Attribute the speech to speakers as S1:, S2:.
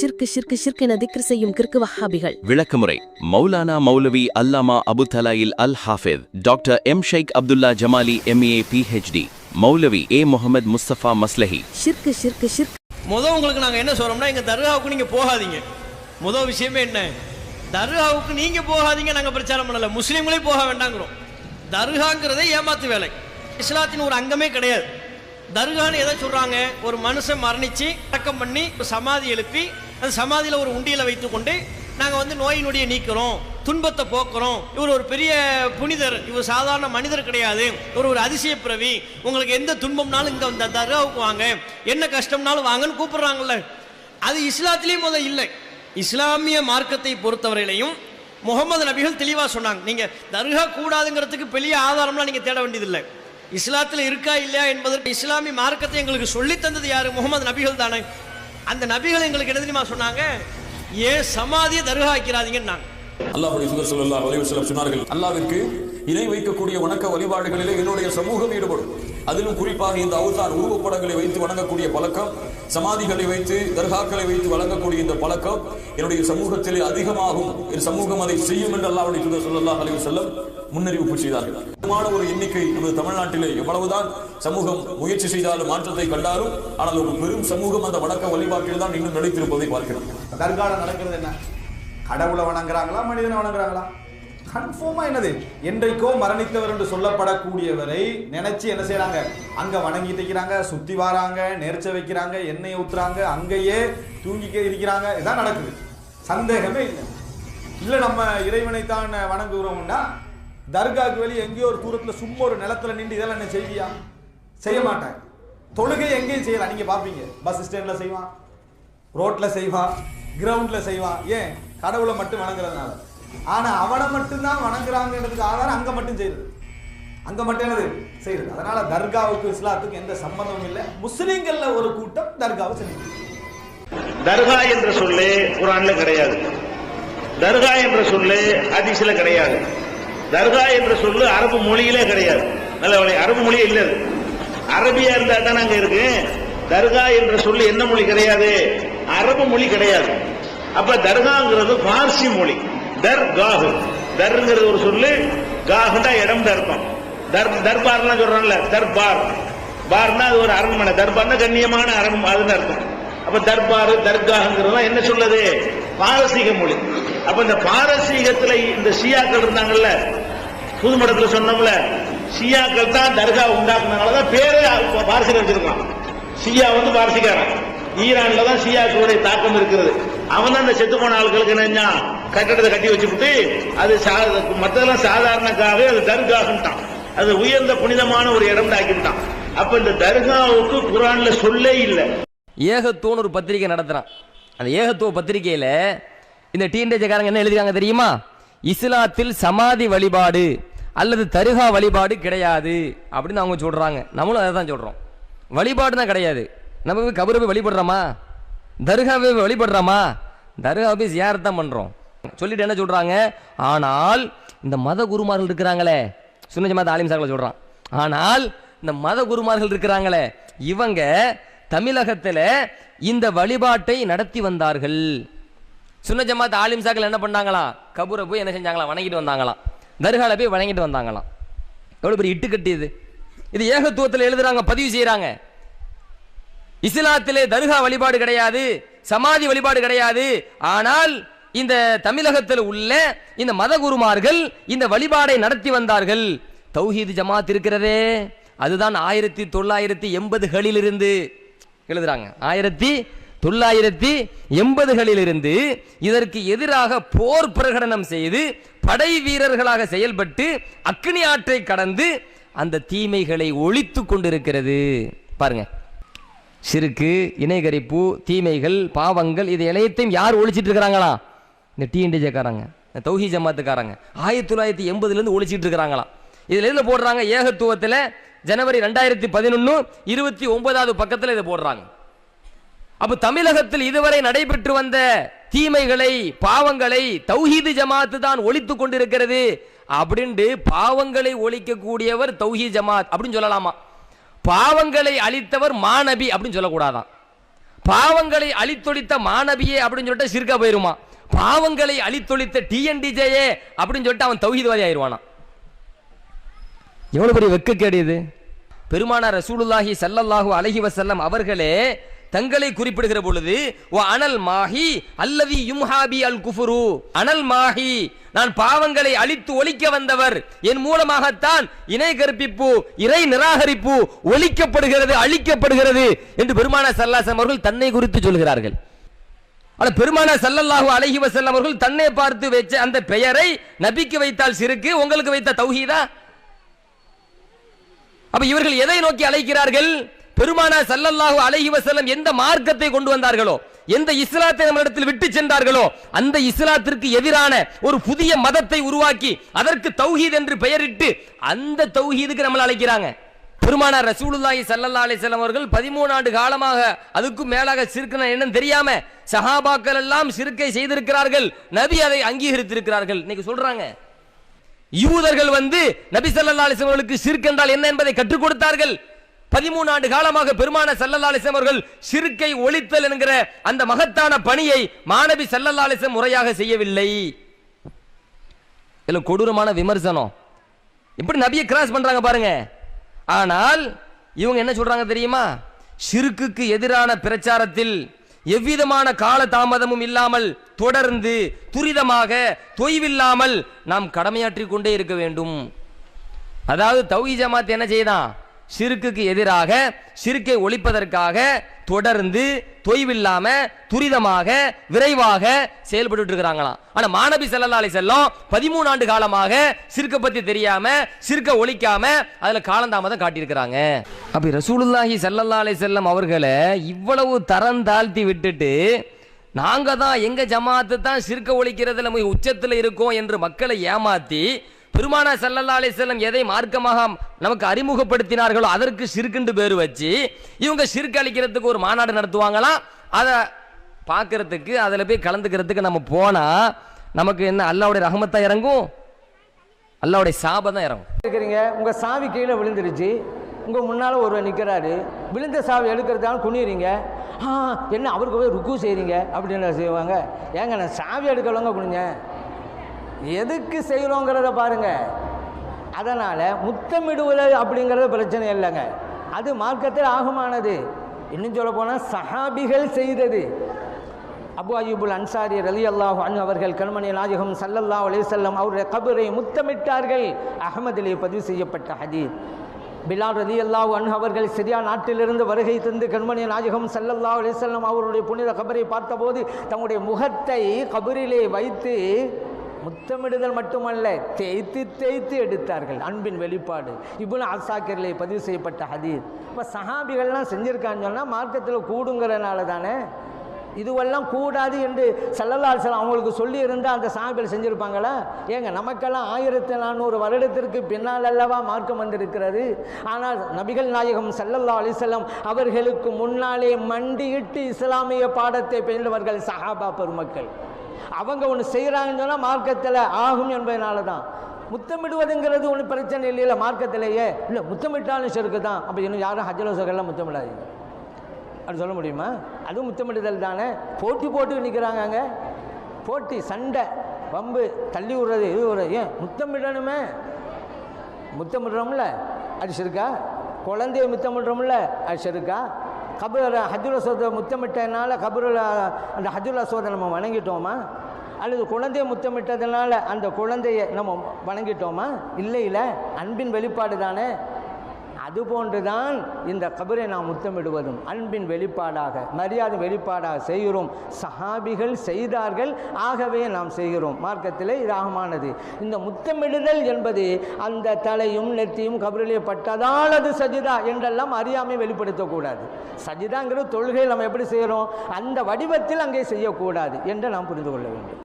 S1: ஷிர்கு ஷிர்கு ஷிர்கு என திக்ர் செய்யும் கிற்கு வஹாபிகள்.
S2: விளக்கமுறை. மௌலானா மௌலவி அல்லாமா அபு தலாயில் அல் ஹாஃபித் doctor M Sheikh Abdullah Jamali MA PhD மௌலவி ஏ முகமது முஸ்தபா மஸ்லஹி.
S1: ஷிர்கு ஷிர்கு ஷிர்கு
S3: முத உங்களுக்கு நாங்கள் என்ன சொல்றோம்னா எங்க தர்காவுக்கு நீங்க போகாதீங்க. முத விஷயமே என்ன? தர்காவுக்கு நீங்க போகாதீங்க நாங்க பிரச்சாரம் பண்ணல. முஸ்லீம்களே போக வேண்டாங்கிறோம். தர்காங்கிறதே ஏமாத்து வேலை. இஸ்லாத்தின் ஒரு அங்கமே கிடையாது. தர்கான்னு எதை சொல்றாங்க? ஒரு மனுஷன் மரணிச்சு அடக்கம் பண்ணி சமாதி எழுப்பி அந்த சமாதியில் ஒரு உண்டியலை வைத்துக்கொண்டு நாங்கள் வந்து நோயினுடைய நீக்கிறோம் துன்பத்தை போக்குறோம். இவர் ஒரு பெரிய புனிதர். இவர் சாதாரண மனிதர் கிடையாது. இவர் ஒரு அதிசய பிறவி. உங்களுக்கு எந்த துன்பம்னாலும் இங்கே இந்த தர்காவுக்கு வாங்க. என்ன கஷ்டம்னாலும் வாங்கன்னு கூப்பிடுறாங்கல்ல. அது இஸ்லாத்திலேயும் முதல் இல்லை. இஸ்லாமிய மார்க்கத்தை பொறுத்தவரையிலையும் முகமது நபிகள் தெளிவாக சொன்னாங்க. நீங்கள் தர்கா கூடாதுங்கிறதுக்கு பெரிய ஆதாரம்லாம் நீங்கள் தேட வேண்டியதில்லை. இஸ்லாத்தில் இருக்கா இல்லையா என்பதற்கு இஸ்லாமிய மார்க்கத்தை எங்களுக்கு சொல்லித்தந்தது தந்தது முகமது நபிகள் தானே. அந்த நபிகள் எங்களுக்கு என்ன தெரியுமா சொன்னாங்க? ஏன் சமாதியை தர்கா ஆக்கிறாதீங்கன்னாங்க
S4: சுகர் தூதர் வலிவு அலைஹி சொன்னார்கள் அல்லாவிற்கு இணை வைக்கக்கூடிய வணக்க வழிபாடுகளிலே என்னுடைய சமூகம் ஈடுபடும். அதிலும் குறிப்பாக இந்த அவுத்தார் உருவப்படங்களை வைத்து வணங்கக்கூடிய பழக்கம் சமாதிகளை வைத்து தர்காக்களை வைத்து வழங்கக்கூடிய இந்த பழக்கம் என்னுடைய சமூகத்திலே அதிகமாகும். என் சமூகம் அதை செய்யும் என்று அல்லாவுடைய தூதர் ஸல்லல்லாஹு அலைவு வஸல்லம் முன்னறிவிப்பு செய்தார்கள். அதிகமான ஒரு எண்ணிக்கை நமது தமிழ்நாட்டிலே எவ்வளவுதான் சமூகம் முயற்சி செய்தாலும் மாற்றத்தை கண்டாலும் ஆனால் ஒரு பெரும் சமூகம் அந்த வணக்க வழிபாட்டில் தான் இன்னும் நிலைத்திருப்பதை பார்க்கிறோம்.
S5: தர்கால நடக்கிறது என்ன? கடவுளை வணங்குறாங்களா மனிதனை வணங்குறாங்களா? கன்ஃபார்மா என்னது என்றைக்கோ மரணித்தவர் என்று சொல்லப்படக்கூடியவரை நினைச்சு என்ன செய்கிறாங்க அங்க வணங்கிட்டு இருக்கிறாங்க சுத்தி வராங்க நெரிச்ச வைக்கிறாங்க எண்ணெய் ஊத்துறாங்க அங்கேயே தூங்கிக்க இருக்கிறாங்க. இதான் நடக்குது. சந்தேகமே இல்லை. இல்ல நம்ம இறைவனை தான் வணங்குகிறோம்னா தர்காக்கு வெளியே எங்கேயோ ஒரு தூரத்துல சும்மா ஒரு நிலத்துல நின்று இதெல்லாம் என்ன செய்வியா? செய்ய மாட்டாங்க தொழுகை எங்கேயும் செய்யலாம் நீங்க பாப்பீங்க. பஸ் ஸ்டாண்ட்ல செய்வான். ரோட்ல செய்வான். கிரவுண்ட்ல செய்வான். ஏன்? கடவுளை மட்டும் வணங்குறதுனால. ஆனா அவனை மட்டும்தான் வணங்குறாங்கன்றதுக்கு ஆதாரம் அங்க மட்டும் செய்யுது அங்க மட்டும் என்னது? செய்யுது அதனால தர்காவுக்கு இஸ்லாத்துக்கு எந்த சம்பந்தமும் இல்லை. முஸ்லீம்கள்ல ஒரு கூட்டம் தர்காவை செஞ்சு
S6: தர்கா என்ற சொல்லு குரான்ல கிடையாது. தர்கா என்ற சொல்லு அதிசல கிடையாது. தர்கா என்ற சொல்லு அரபு மொழியிலே கிடையாது. நல்ல அரபு மொழியே இல்ல அரபியா இருந்தா தான் அங்க இருக்கு. தர்கா என்ற சொல்லு என்ன மொழி கிடையாது? அரபு மொழி கிடையாது. அப்ப தர்காங்கிறது பார்சி மொழி. தர் காஹு. தர்ங்கிறது ஒரு சொல்லு காஹுண்டா இடம் அர்த்தம். தர் தர்பார்லாம் சொல்றான்ல தர்பார். பார்னா அது ஒரு அரண்மனை. தர்பார்னா கண்ணியமான அரண் அதுன்னு அர்த்தம். அப்ப தர்பார் தர்காங்கிறதுலாம் என்ன சொல்லுது? பாரசீக மொழி. அப்ப இந்த பாரசீகத்துல இந்த ஷியாக்கள் இருந்தாங்கல்ல புதுமடத்துல சொன்னோம்ல ஷியாக்கள் தான் தர்கா உண்டாக்குனாலதான் பேரே பாரசீகம் வச்சிருக்கான். ஷியா வந்து பாரசீகாரன். ஈரான்ல தான் ஷியாக்களுடைய தாக்கம் இருக்கிறது. அவன் தான் அந்த செத்து போன ஆட்களுக்கு என்ன கட்டடத்தை கட்டி வச்சுக்கிட்டு அது சா- சாதாரணக்காகவே அது தர்காகன்ட்டான் அது உயர்ந்த புனிதமான ஒரு இடம் ஆக்கிவிட்டான் அப்ப இந்த தர்காவுக்கு குரான்ல சொல்லே இல்லை.
S7: ஏகத்துவன் ஒரு பத்திரிக்கை நடத்துறான். அந்த ஏகத்துவ பத்திரிகையில இந்த டீன்டேஜக்காரங்க என்ன எழுதுறாங்க தெரியுமா? இஸ்லாத்தில் சமாதி வழிபாடு அல்லது தருகா வழிபாடு கிடையாது. அப்படின்னு அவங்க சொல்றாங்க. நம்மளும் அதை தான் சொல்றோம். வழிபாடுனா கிடையாது. நம்ம போய் கபரை போய் வழிபடுறோமா? தர்காவை வழிபடுறோமா? தர்காவை போய் ஜியாரத் தான் பண்ணுறோம் சொல்லிட்டு என்ன சொல்கிறாங்க ஆனால் இந்த மத குருமார்கள் இருக்கிறாங்களே. சுன்ன ஜமாத் ஆலிம் சாக்களை சொல்கிறான் ஆனால் இந்த மத குருமார்கள் இருக்கிறாங்களே. இவங்க தமிழகத்தில் இந்த வழிபாட்டை நடத்தி வந்தார்கள். சுன்ன ஜமாத் ஆலிம் சாக்கள் என்ன பண்ணாங்களாம்? கபூரை போய் என்ன செஞ்சாங்களாம்? வணங்கிட்டு வந்தாங்களாம். தர்காவில் போய் வணங்கிட்டு வந்தாங்களாம். எவ்வளோ பெரிய இட்டுக்கட்டு இது இது ஏகத்துவத்தில் எழுதுறாங்க பதிவு செய்கிறாங்க இஸ்லாத்திலே தர்கா வழிபாடு கிடையாது சமாதி வழிபாடு கிடையாது. ஆனால் இந்த தமிழகத்தில் உள்ள இந்த மதகுருமார்கள் இந்த வழிபாடை நடத்தி வந்தார்கள். தௌஹீது ஜமாத் இருக்கிறதே. அதுதான் ஆயிரத்தி தொள்ளாயிரத்தி எண்பதுகளிலிருந்து. எழுதுறாங்க. ஆயிரத்தி தொள்ளாயிரத்தி எண்பதுகளிலிருந்து இதற்கு எதிராக போர் பிரகடனம் செய்து படை வீரர்களாக செயல்பட்டு அக்னி ஆற்றை கடந்து அந்த தீமைகளை ஒழித்து கொண்டிருக்கிறது. பாருங்கள் சிறுக்கு இணைகரிப்பு தீமைகள் பாவங்கள் இது இணையத்தையும் யார் ஒழிச்சிட்டு இருக்கிறாங்களா? இந்த டிஎன்டிஜேக்காரங்க இந்த தௌஹி ஜமாத்துக்காரங்க. ஆயிரத்தி தொள்ளாயிரத்தி எண்பதுலேருந்து ஒழிச்சிட்டு இருக்கிறாங்களாம் இதில் எதில் போடுறாங்க? ஏகத்துவத்தில் ஜனவரி ரெண்டாயிரத்தி பதினொன்று இருபத்தி ஒன்பதாவது பக்கத்தில் இதை போடுறாங்க. அப்போ தமிழகத்தில் இதுவரை நடைபெற்று வந்த தீமைகளை பாவங்களை தௌஹீது ஜமாத்து தான் ஒழித்து கொண்டிருக்கிறது. அப்படின்ட்டு பாவங்களை ஒழிக்கக்கூடியவர் தௌஹி ஜமாத் அப்படின்னு சொல்லலாமா? பாவங்களை அழித்தவர் மாநபி அப்படின்னு சொல்லக்கூடாதான். பாவங்களை அழித்தொழித்த மாணவியே அப்படின்னு சொல்லிட்டு சிறுக்கா போயிருமா. பாவங்களை அழித்தொழித்த டிஎன்டிஜேயே அப்படின்னு சொல்லிட்டு அவன் தௌஹீத்வாதி ஆயிருவானா எவ்வளவு பெரிய வெக்க கேடு இது? பெருமானார் ரசூலுல்லாஹி சல்லல்லாஹு அலஹி வசல்லம் அவர்களே தங்களை குறிப்பிடுகிற பொழுது ஓ அனல் மாஹி அல்லவி யும்ஹாபி அல் குஃபுரு. அனல் மாஹி நான் பாவங்களை அழித்து ஒழிக்க வந்தவர். என் மூலமாகத்தான் இணை கற்பிப்பு இறை நிராகரிப்பு ஒழிக்கப்படுகிறது அழிக்கப்படுகிறது. என்று பெருமான சல்லாசம் அவர்கள் தன்னை குறித்து சொல்கிறார்கள். ஆனால் பெருமான சல்லல்லாஹு அலைஹி வஸல்லம் அவர்கள் தன்னை பார்த்து வச்ச அந்த பெயரை நபிக்கு வைத்தால் சிறுக்கு உங்களுக்கு வைத்த தௌஹீதா? அப்ப இவர்கள் எதை நோக்கி அழைக்கிறார்கள்? பெருமானா சல்லல்லாஹு அலஹி வசல்லம் எந்த மார்க்கத்தை கொண்டு வந்தார்களோ எந்த இஸ்லாத்தை நம்மிடத்தில் விட்டு சென்றார்களோ அந்த இஸ்லாத்திற்கு எதிரான ஒரு புதிய மதத்தை உருவாக்கி அதற்கு தௌஹீத் என்று பெயரிட்டு அந்த தௌஹீதுக்கு நம்மளை அழைக்கிறாங்க. பெருமானார் ரசூலுல்லாஹி சல்லல்லா அலைஹி அவர்கள் 13 ஆண்டு காலமாக அதுக்கும் மேலாக சிறுக்கன என்னன்னு தெரியாம சஹாபாக்கள் எல்லாம் சிறுக்கை செய்திருக்கிறார்கள் நபி அதை அங்கீகரித்திருக்கிறார்கள். இன்னைக்கு சொல்றாங்க. யூதர்கள் வந்து நபி சல்லா அலைஹி அவர்களுக்கு சிறுக்கு என்றால் என்ன என்பதை கற்றுக் கொடுத்தார்கள். பதிமூணு ஆண்டு காலமாக பெருமான செல்லல்லாலிசம் அவர்கள் சிறுக்கை ஒழித்தல் என்கிற அந்த மகத்தான பணியை மாணவி செல்லல்லாலிசம் முறையாக செய்யவில்லை. இதுல கொடூரமான விமர்சனம். இப்படி நபியை கிராஸ் பண்றாங்க பாருங்க. ஆனால் இவங்க என்ன சொல்றாங்க தெரியுமா? சிறுக்குக்கு எதிரான பிரச்சாரத்தில் எவ்விதமான கால தாமதமும் இல்லாமல் தொடர்ந்து துரிதமாக தொய்வில்லாமல் நாம் கடமையாற்றி கொண்டே இருக்க வேண்டும். அதாவது தௌஹி ஜமாத் என்ன செய்தான்? சிறுக்குக்கு எதிராக சிறுக்கை ஒழிப்பதற்காக தொடர்ந்து தொய்வில்லாம துரிதமாக விரைவாக செயல்பட்டு இருக்கிறாங்களாம் ஆனா மாணவி செல்லல்லா அலை செல்லம் பதிமூணு ஆண்டு காலமாக சிறுக்க பத்தி தெரியாம சிறுக்க ஒழிக்காம அதுல காலந்தாமதம் காட்டியிருக்கிறாங்க. அப்ப ரசூலுல்லாஹி செல்லல்லா அலை செல்லம் அவர்களை இவ்வளவு தரம் தாழ்த்தி விட்டுட்டு நாங்க தான் எங்க ஜமாத்து தான் சிறுக்க ஒழிக்கிறதுல உச்சத்தில் உச்சத்துல இருக்கோம் என்று மக்களை ஏமாத்தி பெருமானா ஸல்லல்லாஹு அலைஹி எதை மார்க்கமாக நமக்கு அறிமுகப்படுத்தினார்களோ அதற்கு சிறுக்குண்டு பேர் வச்சு இவங்க சிறுக்கு அளிக்கிறதுக்கு ஒரு மாநாடு நடத்துவாங்களாம் அதை பார்க்கறதுக்கு அதில் போய் கலந்துக்கிறதுக்கு நம்ம போனால் நமக்கு என்ன அல்லாவுடைய ரஹமத்தா இறங்கும்? அல்லாவுடைய சாபம் தான் இறங்கும்.
S8: இருக்கிறீங்க உங்கள் சாவி கீழே விழுந்துருச்சு. உங்கள் முன்னால் ஒருவர் நிற்கிறாரு விழுந்த சாவி எடுக்கிறதால குனிறீங்க ஆ என்ன அவருக்கு போய் ருக்கு செய்கிறீங்க அப்படின்னு செய்வாங்க? ஏங்க நான் சாவி எடுக்கலங்க குனிஞ்சேன். எதுக்கு செய்கிறோங்கிறத பாருங்க. அதனால் முத்தமிடுவது அப்படிங்கிறது பிரச்சனை இல்லைங்க. அது மார்க்கத்தில் ஆகமானது. இன்னும் சொல்ல போனால் சஹாபிகள் செய்தது. அபு அயூபுல் அன்சாரி ரலி அல்லாஹ் அவர்கள் கண்மணி நாயகம் சல்லல்லா அலைஹி வஸல்லம் அவருடைய கபரை முத்தமிட்டார்கள். அகமதிலே பதிவு செய்யப்பட்ட ஹதீஸ். பிலால் ரலி அல்லாஹ் அன் அவர்கள் சிரியா நாட்டிலிருந்து வருகை தந்து கண்மணி நாயகம் சல்லல்லா அலைஹி அவருடைய புனித கபரை பார்த்தபோது தங்களுடைய முகத்தை கபரிலே வைத்து முத்தமிடுதல் மட்டுமல்ல தேய்த்து தேய்த்து எடுத்தார்கள். அன்பின் வெளிப்பாடு. இவ்வளோ அசாக்கிரிலே பதிவு செய்யப்பட்ட ஹதீர் இப்போ சஹாபிகள்லாம் செஞ்சுருக்கான்னு சொன்னால் மார்க்கத்தில் கூடுங்கிறனால தானே? இதுவெல்லாம் கூடாது என்று சல்லல்லாஹு அலைஹி அவங்களுக்கு சொல்லியிருந்தால் அந்த சாபிகள் செஞ்சுருப்பாங்களா? ஏங்க நமக்கெல்லாம் ஆயிரத்தி நானூறு வருடத்திற்கு பின்னால் அல்லவா மார்க்கம் வந்திருக்கிறது? ஆனால் நபிகள் நாயகம் செல்லல்லா அலிசல்லாம் அவர்களுக்கு முன்னாலே மண்டியிட்டு இஸ்லாமிய பாடத்தை பெயர்ந்தவர்கள் சஹாபா பெருமக்கள். அவங்க ஒன்று செய்கிறாங்கன்னு சொன்னால் மார்க்கத்தில் ஆகும் என்பதனால தான் முத்தமிடுவதுங்கிறது ஒன்றும் பிரச்சனை இல்லையில மார்க்கத்திலேயே. இல்லை முத்தமிட்டாலும் செருக்கு தான் அப்படி இன்னும் யாரும் ஹஜ்ஜலோசகர்லாம் முத்தமிடாதீங்க. அப்படி சொல்ல முடியுமா? அதுவும் முத்தமிடுதல் தானே. போட்டி போட்டு நிற்கிறாங்க அங்கே. போட்டி சண்டை வம்பு தள்ளி விடுறது இது விடுறது ஏன் முத்தமிடணுமே? முத்தமிடுறோம்ல அது சரிக்கா? குழந்தைய முத்தமிடுறோம்ல அது சரிக்கா? கபூர் ஹஜுல் அசோத முத்தமிட்டதுனால கபூரில் அந்த ஹஜுல் அசோதை நம்ம வணங்கிட்டோமா? அல்லது குழந்தைய முத்தமிட்டதுனால அந்த குழந்தைய நம்ம வணங்கிட்டோமா? இல்லை இல்லை அன்பின் வெளிப்பாடு தானே? அதுபோன்றுதான் இந்த கபரை நாம் முத்தமிடுவதும் அன்பின் வெளிப்பாடாக மரியாதை வெளிப்பாடாக செய்கிறோம். சஹாபிகள் செய்தார்கள் ஆகவே நாம் செய்கிறோம். மார்க்கத்திலே இதாகமானது இந்த முத்தமிடுதல் என்பது அந்த தலையும் நெத்தியும் கபரிலே பட்டதால் அது சஜிதா என்றெல்லாம் அறியாமை வெளிப்படுத்தக்கூடாது. சஜிதாங்கிற தொழுகை நம்ம எப்படி செய்கிறோம்? அந்த வடிவத்தில் அங்கே செய்யக்கூடாது என்று நாம் புரிந்து கொள்ள வேண்டும்.